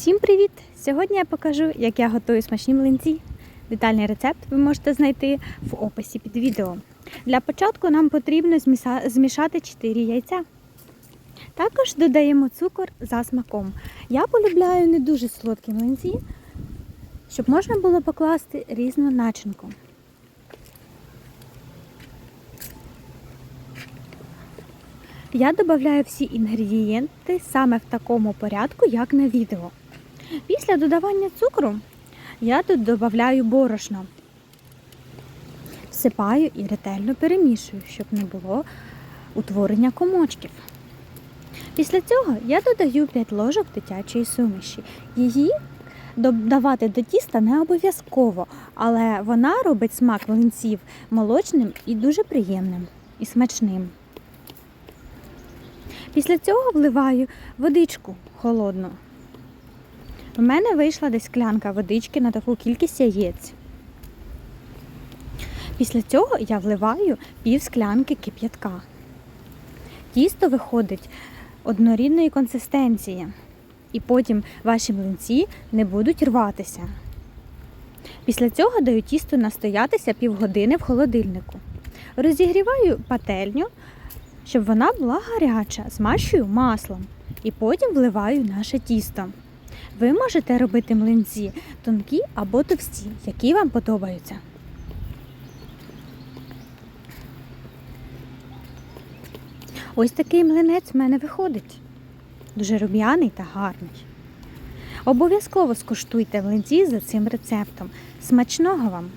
Всім привіт! Сьогодні я покажу, як я готую смачні млинці. Детальний рецепт ви можете знайти в описі під відео. Для початку нам потрібно змішати 4 яйця. Також додаємо цукор за смаком. Я полюбляю не дуже солодкі млинці, щоб можна було покласти різну начинку. Я додаю всі інгредієнти саме в такому порядку, як на відео. Після додавання цукру я тут додаю борошно. Всипаю і ретельно перемішую, щоб не було утворення комочків. Після цього я додаю 5 ложок дитячої суміші. Її додавати до тіста не обов'язково, але вона робить смак млинців молочним і дуже приємним і смачним. Після цього вливаю водичку холодну. У мене вийшла десь склянка водички на таку кількість яєць. Після цього я вливаю пів склянки кип'ятка. Тісто виходить однорідної консистенції, і потім ваші млинці не будуть рватися. Після цього даю тісто настоятися півгодини в холодильнику. Розігріваю пательню, щоб вона була гаряча, змащую маслом і потім вливаю наше тісто. Ви можете робити млинці тонкі або товсті, які вам подобаються. Ось такий млинець в мене виходить. Дуже рум'яний та гарний. Обов'язково скуштуйте млинці за цим рецептом. Смачного вам!